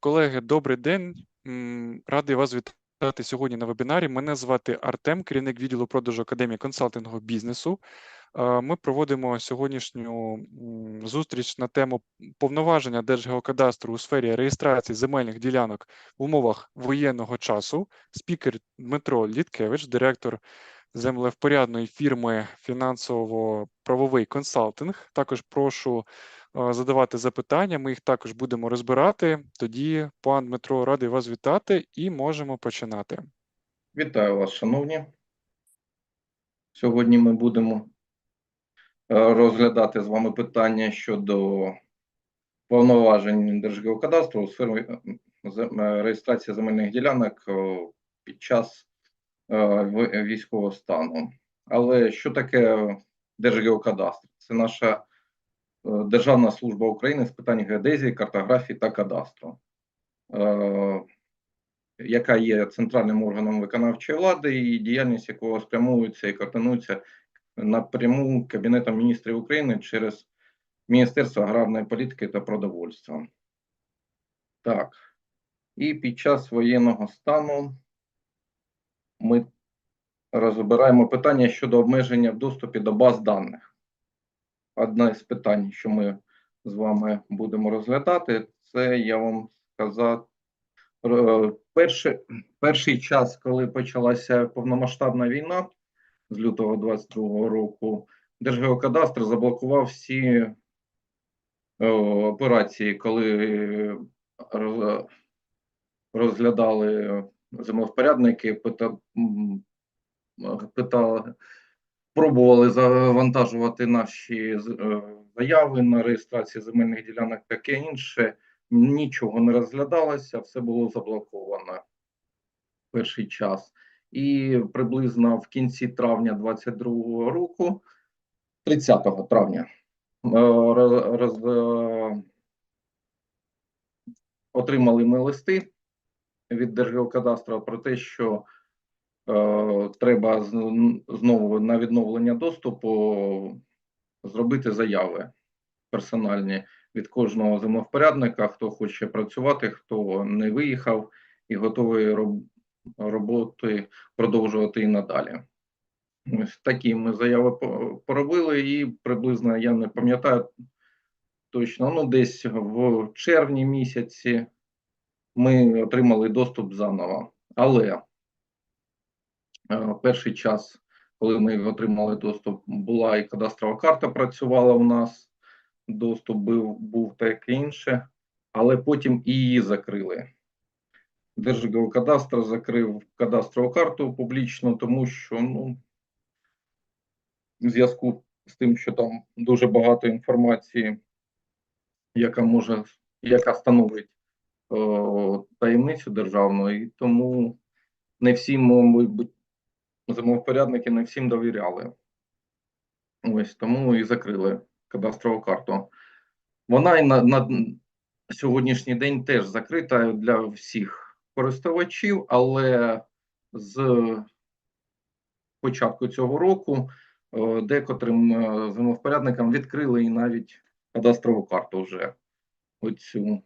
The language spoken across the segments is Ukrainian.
Колеги, добрий день. Радий вас вітати сьогодні на вебінарі. Мене звати Артем, керівник відділу продажу Академії консалтингу бізнесу. Ми проводимо сьогоднішню зустріч на тему повноваження Держгеокадастру у сфері реєстрації земельних ділянок в умовах воєнного часу. Спікер Дмитро Літкевич, директор землевпорядної фірми фінансово-правовий консалтинг. Також прошу задавати запитання. Ми їх також будемо розбирати. Тоді, пан Дмитро, радий вас вітати і можемо починати. Вітаю вас, шановні. Сьогодні ми будемо е, розглядати з вами питання щодо повноважень Держгеокадастру у сфері е, е, реєстрації земельних ділянок е, під час е, військового стану. Але що таке Держгеокадастр? Це наша е, Державна служба України з питань геодезії, картографії та кадастру. Е, яка є центральним органом виконавчої влади, і діяльність якого спрямовується і координується напряму Кабінетом міністрів України через Міністерство аграрної політики та продовольства. Так. І під час воєнного стану ми розбираємо питання щодо обмеження в доступі до баз даних. Одне з питань, що ми з вами будемо розглядати, це я вам сказав. Е, Перший, перший час, коли почалася повномасштабна війна з лютого 22 року, Держгеокадастр заблокував всі е, операції, коли розглядали землевпорядники, пита, питали, пробували завантажувати наші е, заяви на реєстрацію земельних ділянок, таке інше нічого не розглядалося, все було заблоковано перший час. І приблизно в кінці травня 22-го року, 30 травня, е, роз, е, отримали ми листи від Держгеокадастру про те, що треба знову на відновлення доступу зробити заяви персональні від кожного землевпорядника, хто хоче працювати, хто не виїхав і готовий роботи продовжувати і надалі. Ось такі ми заяви по- поробили, і приблизно я не пам'ятаю точно, ну десь в червні місяці ми отримали доступ заново. Але е, перший час, коли ми отримали доступ, була і кадастрова карта працювала у нас доступ був, був таке інше, але потім і її закрили. Держгеокадастр закрив кадастрову карту публічно, тому що ну, в зв'язку з тим, що там дуже багато інформації, яка може, яка становить о, таємницю державну, і тому не всі, мабуть, землевпорядники не всім довіряли. Ось тому і закрили кадастрову карту. Вона і на, на сьогоднішній день теж закрита для всіх користувачів, але з початку цього року е, декотрим е, землевпорядникам відкрили і навіть кадастрову карту вже оцю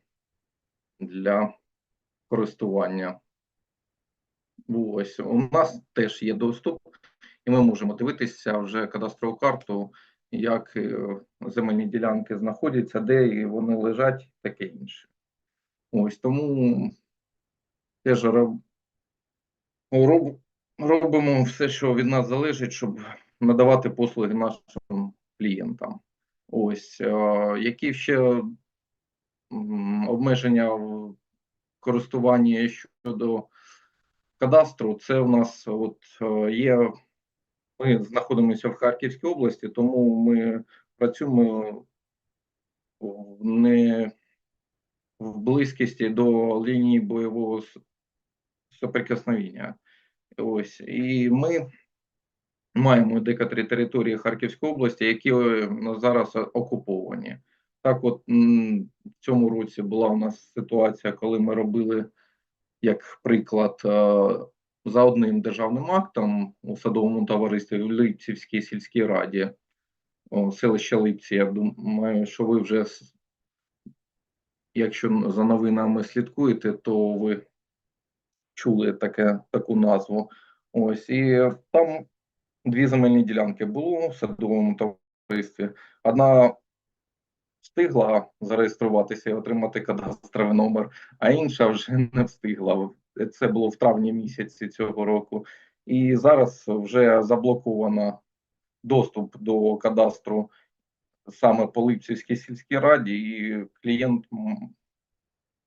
для користування. Ось у нас теж є доступ, і ми можемо дивитися вже кадастрову карту як е, земельні ділянки знаходяться, де вони лежать, таке інше. Ось тому теж роб, роб, робимо все, що від нас залежить, щоб надавати послуги нашим клієнтам. Ось е, які ще обмеження в користуванні щодо кадастру, це у нас от е, є ми знаходимося в Харківській області, тому ми працюємо не в близькості до лінії бойового с- соприкосновення. Ось і ми маємо декотрі території Харківської області, які е, зараз окуповані. Так, от в цьому році була у нас ситуація, коли ми робили як приклад е, за одним державним актом у садовому товаристві в Липцівській сільській раді, селище Липці. Я думаю, що ви вже якщо за новинами слідкуєте, то ви чули таке, таку назву. Ось і там дві земельні ділянки було в садовому товаристві. Одна встигла зареєструватися і отримати кадастровий номер, а інша вже не встигла. Це було в травні місяці цього року. І зараз вже заблоковано доступ до кадастру саме по Липцівській сільській раді, і клієнт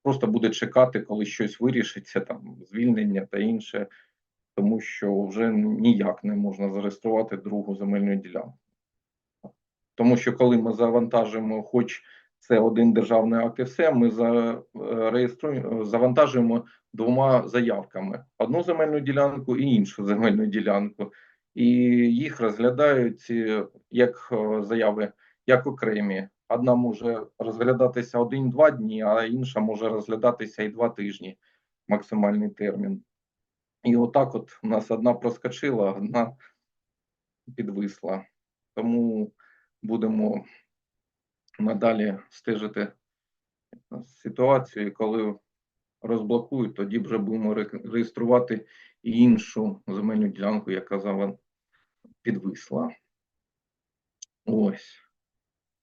просто буде чекати, коли щось вирішиться, там звільнення та інше, тому що вже ніяк не можна зареєструвати другу земельну ділянку. Тому що коли ми завантажимо, хоч це один державний акт і все, ми за, е, завантажуємо двома заявками: одну земельну ділянку і іншу земельну ділянку. І їх розглядають е, як е, заяви, як окремі. Одна може розглядатися один-два дні, а інша може розглядатися і два тижні максимальний термін. І отак, от у нас одна проскочила, одна підвисла. Тому будемо надалі стежити ситуацію, коли розблокують, тоді вже будемо реєструвати і іншу земельну ділянку, яка за підвисла. Ось.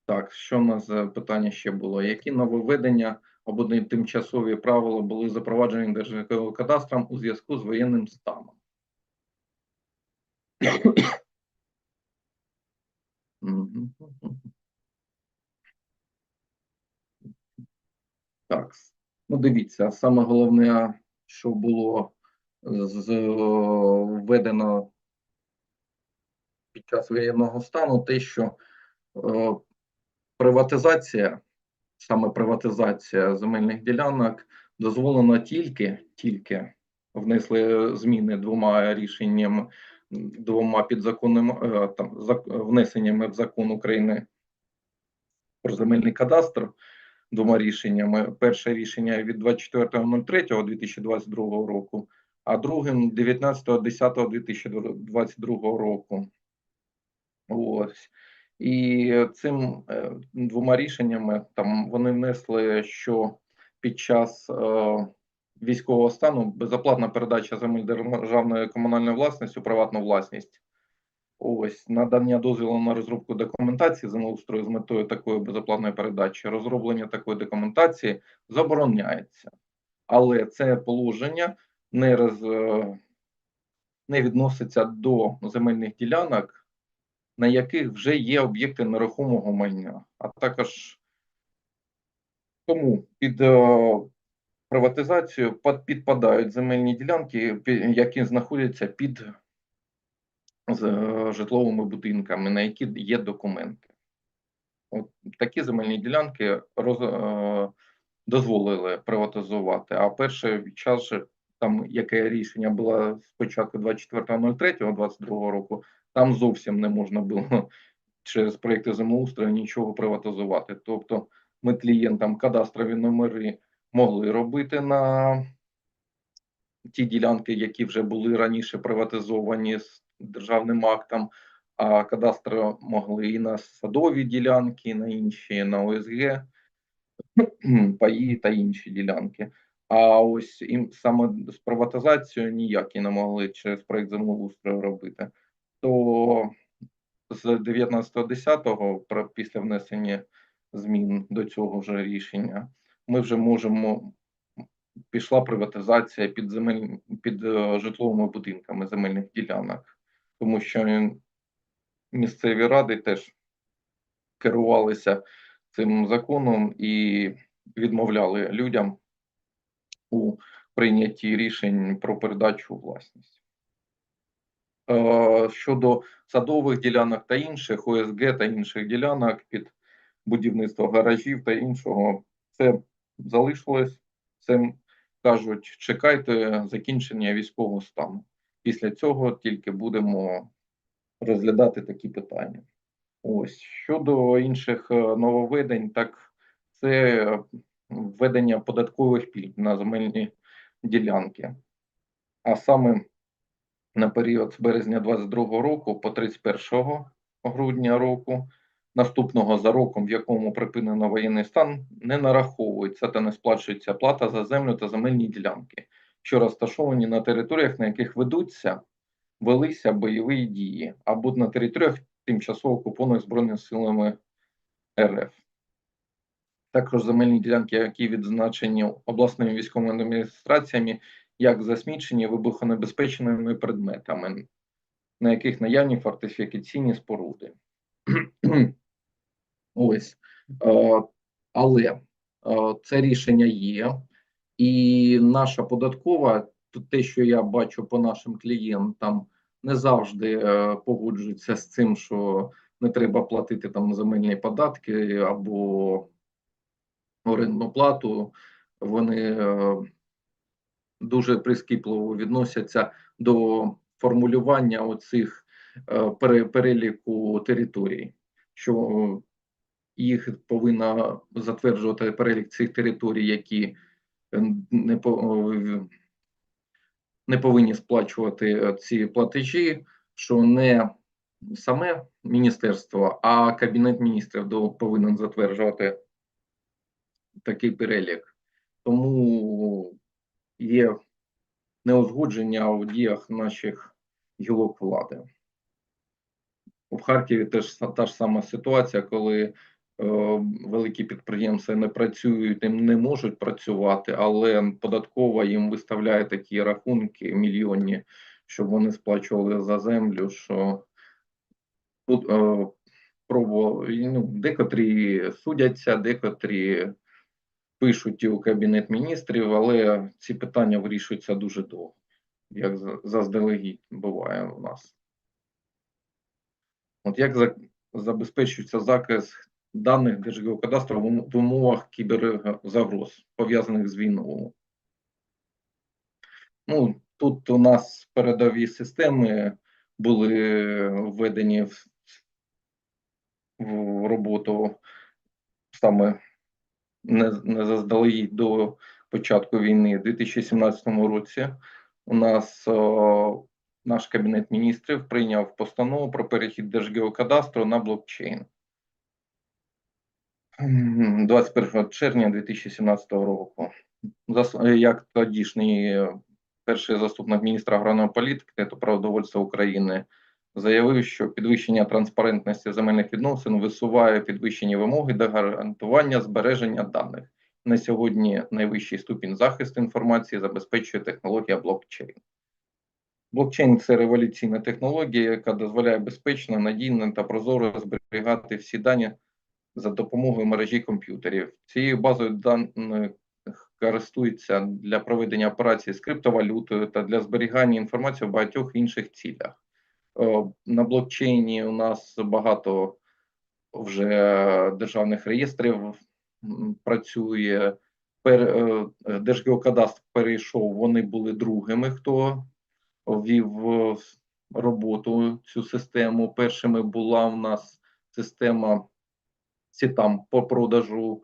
Так, що в нас питання ще було? Які нововведення або тимчасові правила були запроваджені Держгеокадастром у зв'язку з воєнним станом? Так, ну дивіться, саме головне, що було з введено під час воєнного стану, те, що е, приватизація, саме приватизація земельних ділянок дозволена тільки, тільки внесли зміни двома рішеннями, двома підзаконними е, там внесеннями в закон України про земельний кадастр двома рішеннями. Перше рішення від 24.03.2022 року, а другим 19.10.2022 року. Ось. І цим е, двома рішеннями там вони внесли, що під час е, військового стану безоплатна передача земель державної комунальної власності у приватну власність. Ось надання дозволу на розробку документації землеустрою з метою такої безоплатної передачі. Розроблення такої документації забороняється, але це положення не роз, е, не відноситься до земельних ділянок, на яких вже є об'єкти нерухомого майна, а також тому під е, приватизацію під- підпадають земельні ділянки, які знаходяться під житловими будинками, на які є документи. От такі земельні ділянки роз, е, дозволили приватизувати. А перший час же, там яке рішення було спочатку 24.03.22 року, там зовсім не можна було через проекти землеустрою нічого приватизувати. Тобто ми клієнтам кадастрові номери могли робити на ті ділянки, які вже були раніше приватизовані з державним актом, а кадастри могли і на садові ділянки, і на інші, на ОСГ, паї та інші ділянки. А ось їм саме з приватизацією ніякі не могли через проект землеустрою робити. То з 19.10 про- після внесення змін до цього ж рішення ми вже можемо пішла приватизація під земель під е, житловими будинками земельних ділянок, тому що місцеві ради теж керувалися цим законом і відмовляли людям у прийнятті рішень про передачу власність. Е, Щодо садових ділянок та інших, ОСГ та інших ділянок під будівництво гаражів та іншого, це залишилось. Це кажуть, чекайте закінчення військового стану. Після цього тільки будемо розглядати такі питання. Ось щодо інших е, нововведень, так це введення податкових пільг на земельні ділянки. А саме на період з березня 22 року по 31 грудня року наступного за роком, в якому припинено воєнний стан, не нараховується та не сплачується плата за землю та земельні ділянки, що розташовані на територіях, на яких ведуться велися бойові дії, або на територіях тимчасово окупованих Збройними силами РФ. Також земельні ділянки, які відзначені обласними військовими адміністраціями як засмічені вибухонебезпечними предметами, на яких наявні фортифікаційні споруди. Ось. Е, Але е, це рішення є, і наша податкова, те, що я бачу по нашим клієнтам, не завжди е, погоджується з цим, що не треба платити там земельні податки або орендну плату. Вони дуже прискіпливо відносяться до формулювання оцих переліку територій, що їх повинна затверджувати перелік цих територій, які е, не не повинні сплачувати ці платежі, що не саме міністерство, а кабінет міністрів повинен затверджувати такий перелік. Тому є неузгодження у діях наших гілок влади. У Харкові теж та ж сама ситуація, коли великі підприємства не працюють не можуть працювати, але податкова їм виставляє такі рахунки мільйонні, щоб вони сплачували за землю, що тут е, ну, декотрі судяться, декотрі пишуть у кабінет міністрів, але ці питання вирішуються дуже довго, як заздалегідь буває у нас. От як за- забезпечується захист даних Держгеокадастру в умовах кіберзагроз, пов'язаних з війною? Ну, тут у нас передові системи були введені в, в роботу саме не, не заздалегідь до початку війни. У 2017 році у нас о, наш кабінет міністрів прийняв постанову про перехід Держгеокадастру на блокчейн. М, 21 червня 2017 року. Як тодішній е, перший заступник міністра аграрної політики та продовольства України заявив, що підвищення транспарентності земельних відносин висуває підвищені вимоги до гарантування збереження даних. На сьогодні найвищий ступінь захисту інформації забезпечує технологія блокчейн. Блокчейн це революційна технологія, яка дозволяє безпечно, надійно та прозоро зберігати всі дані за допомогою мережі комп'ютерів. Цією базою даних користується для проведення операцій з криптовалютою та для зберігання інформації в багатьох інших цілях. Е, На блокчейні у нас багато вже державних реєстрів працює. Е, е, Держгеокадастр перейшов, вони були другими, хто ввів роботу цю систему. Першими була у нас система СІТАМ по продажу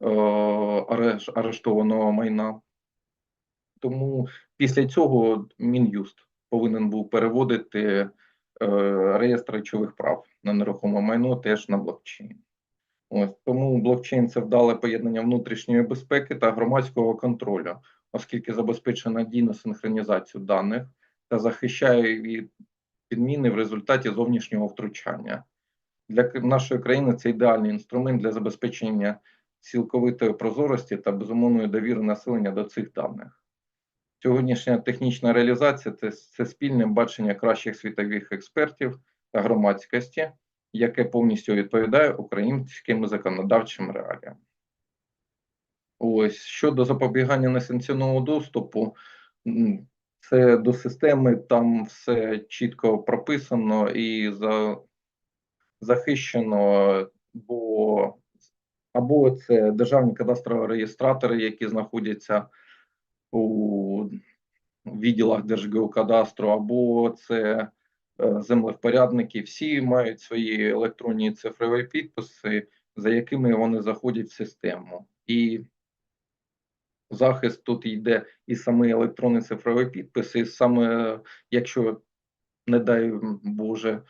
е, ареш- арештованого майна. Тому після цього Мін'юст повинен був переводити е, реєстр речових прав на нерухоме майно теж на блокчейн. Ось тому блокчейн це вдале поєднання внутрішньої безпеки та громадського контролю, оскільки забезпечує надійну синхронізацію даних та захищає від підміни в результаті зовнішнього втручання. Для нашої країни це ідеальний інструмент для забезпечення цілковитої прозорості та безумовної довіри населення до цих даних. Сьогоднішня технічна реалізація це, це спільне бачення кращих світових експертів та громадськості, яке повністю відповідає українським законодавчим реаліям. Ось щодо запобігання несанкціонованого доступу, це до системи там все чітко прописано і за, захищено, бо або це державні кадастрові реєстратори, які знаходяться у відділах Держгеокадастру, або це е, землевпорядники. Всі мають свої електронні цифрові підписи, за якими вони заходять в систему. І захист тут йде і саме електронний цифровий підпис, і саме якщо, не дай Боже,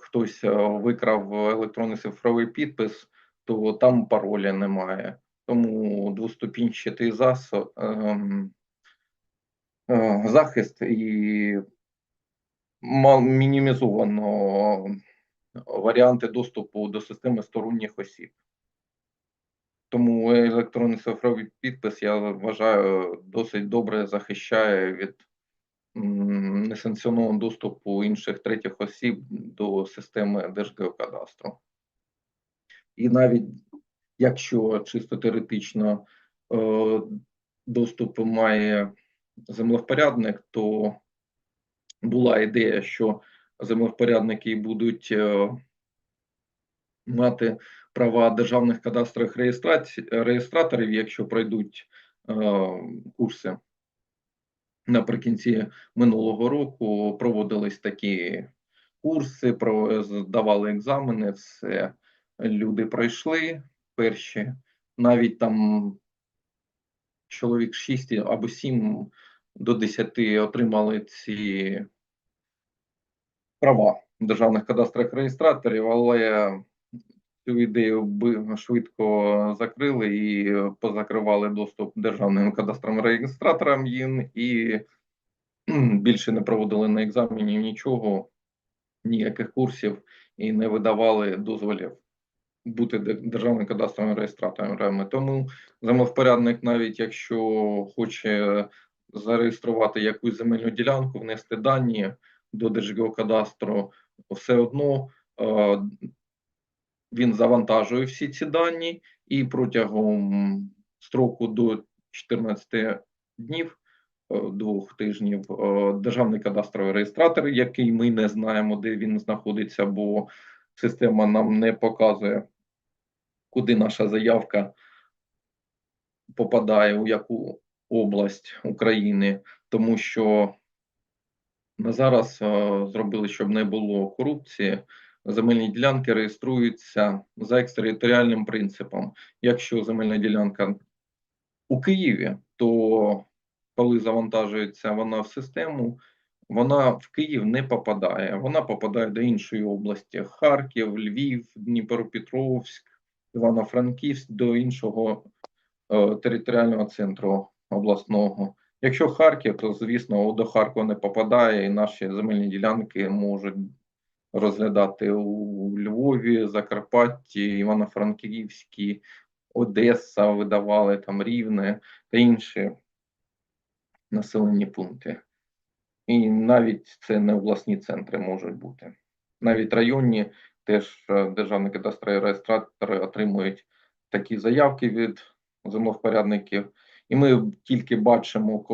хтось е, викрав електронний цифровий підпис, то там пароля немає. Тому двоступінчатий е, захист і мінімізовано варіанти доступу до системи сторонніх осіб. Тому електронний цифровий підпис, я вважаю, досить добре захищає від несанкціонованого доступу інших третіх осіб до системи Держгеокадастру. І навіть якщо чисто теоретично е, доступ має землевпорядник, то була ідея, що землевпорядники будуть е, мати права державних кадастрових реєстраторів, якщо пройдуть е, курси. Наприкінці минулого року проводились такі курси, здавали екзамени, все. Люди пройшли перші, навіть там чоловік 6 або 7 до 10 отримали ці права державних кадастрових реєстраторів, але цю ідею швидко закрили і позакривали доступ державним кадастровим реєстраторам їм і більше не проводили на екзамені нічого, ніяких курсів і не видавали дозволів бути державним кадастровим реєстраторами. Тому землевпорядник, навіть якщо хоче зареєструвати якусь земельну ділянку, внести дані до Держгеокадастру, все одно е, він завантажує всі ці дані і протягом строку до 14 днів, е, двох тижнів, е, державний кадастровий реєстратор, який ми не знаємо, де він знаходиться, бо система нам не показує, куди наша заявка попадає, у яку область України, тому що на зараз е, зробили, щоб не було корупції. Земельні ділянки реєструються за екстериторіальним принципом. Якщо земельна ділянка у Києві, то коли завантажується вона в систему, вона в Київ не попадає. Вона попадає до іншої області: Харків, Львів, Дніпропетровськ, Івано-Франківськ, до іншого е, територіального центру обласного. Якщо Харків, то звісно до Харкова не попадає, і наші земельні ділянки можуть розглядати у Львові, Закарпатті, Івано-Франківській, Одеса видавали там Рівне та інші населені пункти. І навіть це не обласні центри можуть бути. Навіть районні теж е, державні кадастрові реєстратори отримують такі заявки від землевпорядників. І ми тільки бачимо,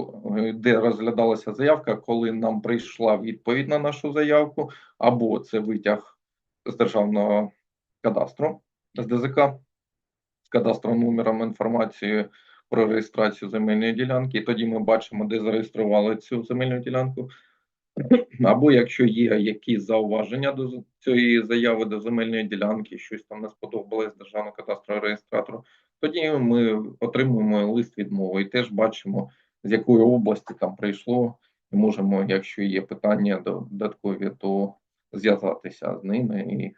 де розглядалася заявка, коли нам прийшла відповідь на нашу заявку, або це витяг з державного кадастру, з ДЗК, з кадастровим номером інформацією про реєстрацію земельної ділянки. І тоді ми бачимо, де зареєстрували цю земельну ділянку. Або якщо є якісь зауваження до цієї заяви до земельної ділянки, щось там не сподобалось державного кадастрового реєстратору, тоді ми отримуємо лист відмови і теж бачимо, з якої області там прийшло, і можемо, якщо є питання додаткові, то зв'язатися з ними і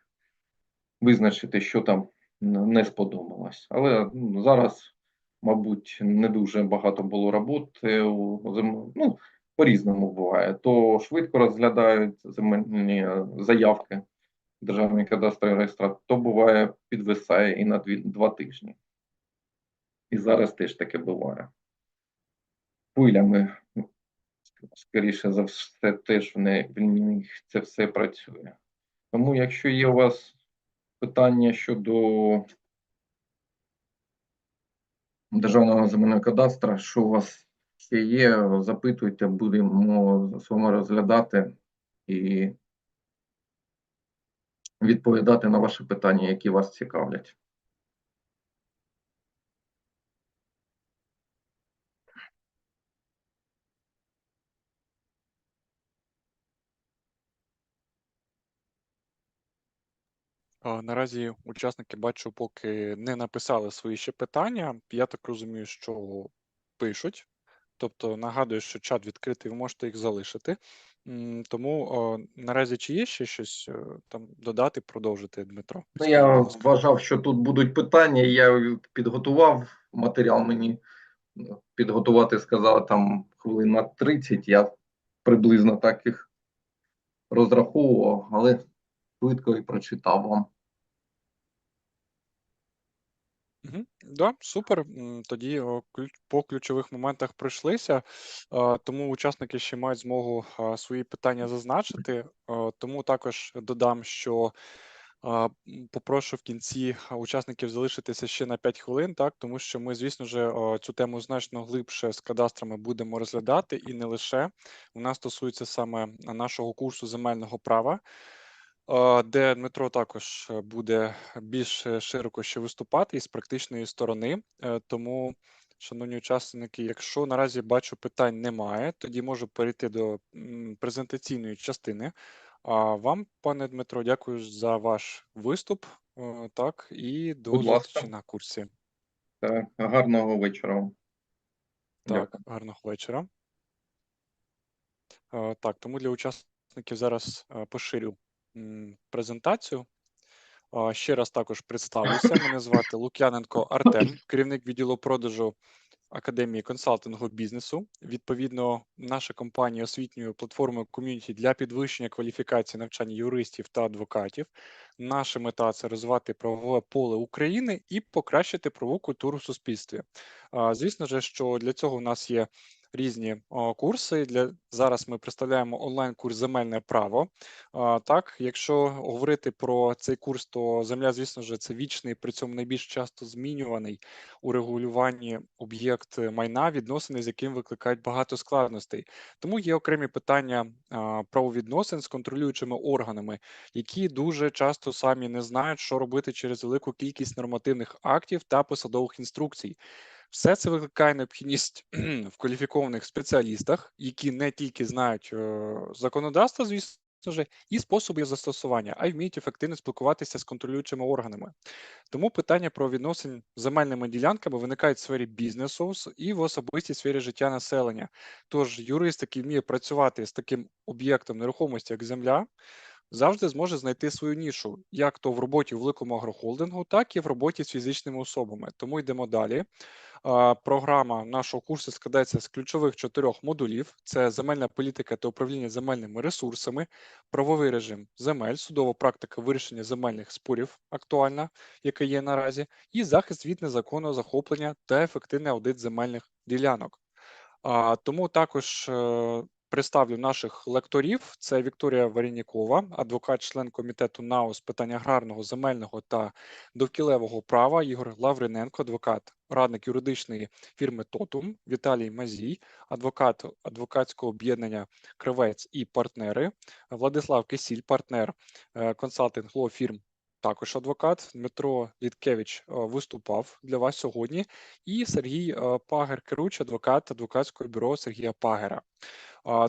визначити, що там не сподобалось. Але ну, зараз, мабуть, не дуже багато було роботи ну, по-різному буває. То швидко розглядають земельні заявки державний кадастровий реєстратор, то буває підвисає і на дві, два тижні. І зараз теж таке буває. Хвилями, ну, скоріше за все, теж в в них це все працює. Тому, якщо є у вас питання щодо державного земельного кадастра, що у вас ще є, запитуйте, будемо з вами розглядати і відповідати на ваші питання, які вас цікавлять. Наразі учасники бачу, поки не написали свої ще питання. Я так розумію, що пишуть. Тобто нагадую, що чат відкритий, ви можете їх залишити. Тому о, наразі чи є ще щось е, там додати, продовжити, Дмитро? Ну, я вважав, що тут будуть питання. Я підготував матеріал мені підготувати, сказали там хвилин на 30. Я приблизно так їх розраховував, але швидко і прочитав вам. Мгм. Да, супер. Тоді по ключових моментах пройшлися, тому учасники ще мають змогу свої питання зазначити. Тому також додам, що попрошу в кінці учасників залишитися ще на 5 хвилин, так, тому що ми, звісно ж, цю тему значно глибше з кадастрами будемо розглядати, і не лише. Вона стосується саме нашого курсу земельного права. Де Дмитро також е, буде більш е, широко ще виступати із практичної сторони. Е, Тому, шановні учасники, якщо наразі бачу питань немає, тоді можу перейти до презентаційної частини. А вам, пане Дмитро, дякую за ваш виступ. Так, і до зустрічі на курсі. Так, гарного вечора. Так, Дякую. гарного вечора. Так, тому для учасників зараз поширю презентацію. Ще раз також представлюся. Мене звати Лук'яненко Артем, керівник відділу продажу Академії консалтингу бізнесу. Відповідно, наша компанія освітньою платформою ком'юніті для підвищення кваліфікації навчання юристів та адвокатів. Наша мета це розвивати правове поле України і покращити правову культуру в суспільстві. Звісно ж, що для цього у нас є різні курси. Для зараз ми представляємо онлайн-курс земельне право. Так, якщо говорити про цей курс, то земля, звісно ж, це вічний, при цьому найбільш часто змінюваний у регулюванні об'єкт майна, відносини з яким викликають багато складностей. Тому є окремі питання правовідносин з контролюючими органами, які дуже часто самі не знають, що робити через велику кількість нормативних актів та посадових інструкцій. Все це викликає необхідність в кваліфікованих спеціалістах, які не тільки знають е, законодавство, звісно ж, і способи застосування, а й вміють ефективно спілкуватися з контролюючими органами. Тому питання про відносин з земельними ділянками виникають в сфері бізнесу і в особистій сфері життя населення. Тож юрист, який вміє працювати з таким об'єктом нерухомості, як земля, завжди зможе знайти свою нішу, як то в роботі в великому агрохолдингу, так і в роботі з фізичними особами. Тому йдемо далі. Програма нашого курсу складається з ключових чотирьох модулів: це земельна політика та управління земельними ресурсами, правовий режим земель, судова практика вирішення земельних спорів актуальна, яка є наразі, і захист від незаконного захоплення та ефективний аудит земельних ділянок. Тому також е, представлю наших лекторів. Це Вікторія Варінікова, адвокат, член комітету НАУ з питань аграрного, земельного та довкілевого права. Ігор Лавриненко, адвокат, радник юридичної фірми Тотум, Віталій Мазій, адвокат адвокатського об'єднання Кривець і партнери, Владислав Кисіль, партнер е, консалтинг ло фірм. Також адвокат Дмитро Літкевич е, виступав для вас сьогодні, і Сергій е, Пагер керуючий адвокат адвокатського бюро Сергія Пагера.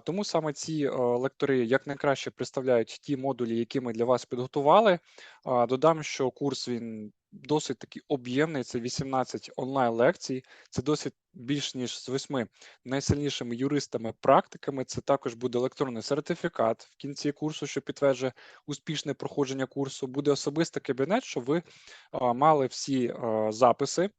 Тому саме ці е, лектори як найкраще представляють ті модулі, які ми для вас підготували. Додам, що курс він досить такий об'ємний. Це 18 онлайн лекцій. Це досить більш ніж з восьми найсильнішими юристами-практиками. Це також буде електронний сертифікат в кінці курсу, що підтверджує успішне проходження курсу. Буде особистий кабінет, щоб ви а, мали всі а, записи.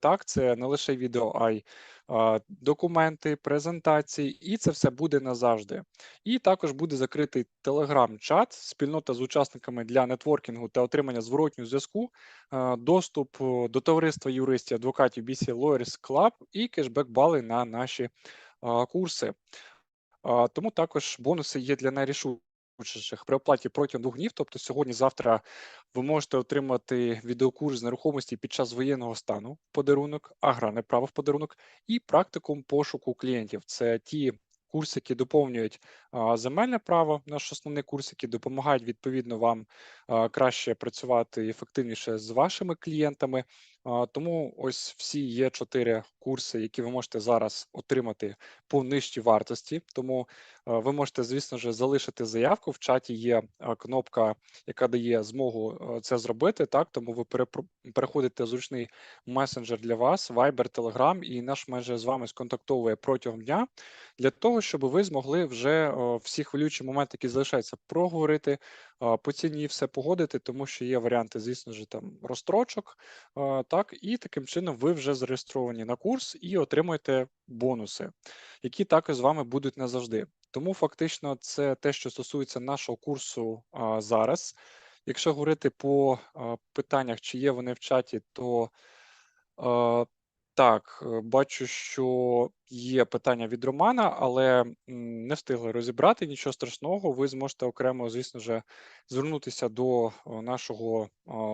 Так, це не лише відео, а й а, документи, презентації, і це все буде назавжди. І також буде закритий телеграм-чат, спільнота з учасниками для нетворкінгу та отримання зворотнього зв'язку, а, доступ до товариства юристів, адвокатів BC Lawyers Club кешбек-бали на наші курси. Тому також бонуси є для найрішучіших при оплаті протягом двох днів. Тобто сьогодні-завтра ви можете отримати відеокурс з нерухомості під час воєнного стану в подарунок, аграрне право в подарунок і практикум пошуку клієнтів. Це ті курси, які доповнюють земельне право, наш основний курс, які допомагають відповідно вам краще працювати ефективніше з вашими клієнтами. Тому ось всі є чотири курси, які ви можете зараз отримати по нижчій вартості. Тому е, ви можете, звісно ж, залишити заявку. В чаті є е, кнопка, яка дає змогу е, це зробити. Так, тому ви переходите зручний месенджер для вас, Viber, Telegram, і наш менеджер з вами сконтактовує протягом дня для того, щоб ви змогли вже всі хвилюючі моменти, які залишаються, проговорити, по ціні все погодити, тому що є варіанти, звісно ж, там розстрочок. Так, і таким чином ви вже зареєстровані на курс і отримуєте бонуси, які також з вами будуть назавжди. Тому фактично це те, що стосується нашого курсу а, зараз. Якщо говорити по а, питаннях, чи є вони в чаті, то а, так, е, бачу, що є питання від Романа, але не встигли розібрати нічого страшного. Ви зможете окремо, звісно ж, звернутися до нашого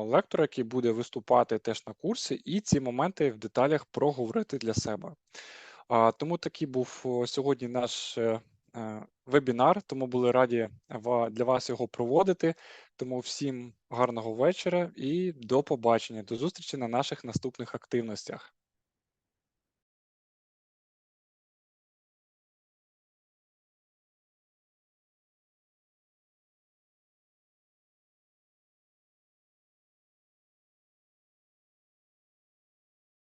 лектора, який буде виступати теж на курсі, і ці моменти в деталях проговорити для себе. Тому такий був сьогодні наш е, е, вебінар, тому були раді для вас його проводити. Тому всім гарного вечора і до побачення. До зустрічі на наших наступних активностях.